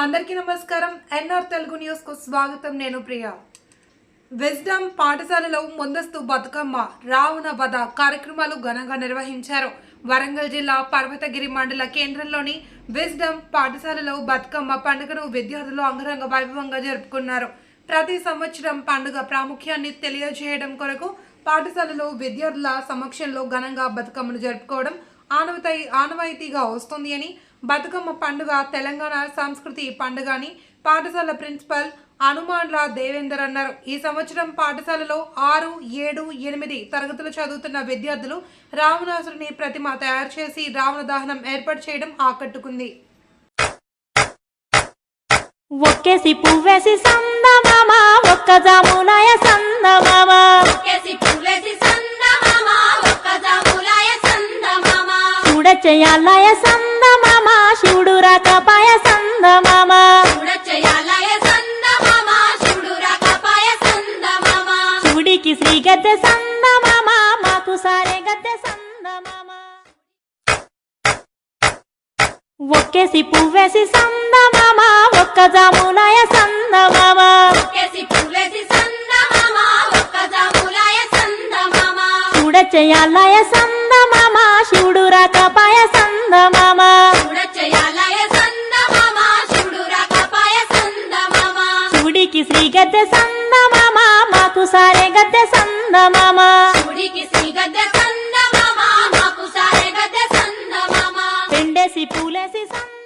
అందరికీ నమస్కారం. ఎన్ఆర్ తెలుగు న్యూస్కు స్వాగతం. నేను ప్రియా. విజ్డమ్ పాఠశాలలో ముందస్తు బతుకమ్మ రావణ వధ కార్యక్రమాలు ఘనంగా నిర్వహించారు. వరంగల్ జిల్లా పర్వతగిరి మండల కేంద్రంలోని విజ్డమ్ పాఠశాలలో బతుకమ్మ పండుగను విద్యార్థులు అంగరంగ వైభవంగా జరుపుకున్నారు. ప్రతి సంవత్సరం పండుగ ప్రాముఖ్యాన్ని తెలియజేయడం కొరకు పాఠశాలలో విద్యార్థుల సమక్షంలో ఘనంగా బతుకమ్మను జరుపుకోవడం ఆనవతై ఆనవాయితీగా వస్తుంది అని బతుకమ్మ పండుగ తెలంగాణ సంస్కృతి పండుగ అని పాఠశాల ప్రిన్సిపల్ హనుమాన్ల దేవేందర్ అన్నారు. ఈ సంవత్సరం పాఠశాలలో ఆరు ఏడు ఎనిమిది తరగతులు చదువుతున్న విద్యార్థులు రావణాసురుని ప్రతిమ తయారు చేసి రావణ దహనం ఏర్పాటు చేయడం ఆకట్టుకుంది. ఒక్కేసి పువ్వేసి సందమామ ఒక్క జాములాయ చూడచెయ్యాలయ సందమామ శివుడు రాకపాయ సందమామ. శివుడికి శ్రీ గద్దె సందమామ మాకు సారే గద్దె సందమామ. ఒక్కేసి పువ్వేసి సందమామ ఒక్క జాములాయ సందమామ. పువ్వేసి సందమామ, శివుడు రాకపాయ సందమామ చూడికి శ్రీ గద్దె సందమామ మాకు సారే గద్దె సందమామ పెండేసి పూలేసి సంద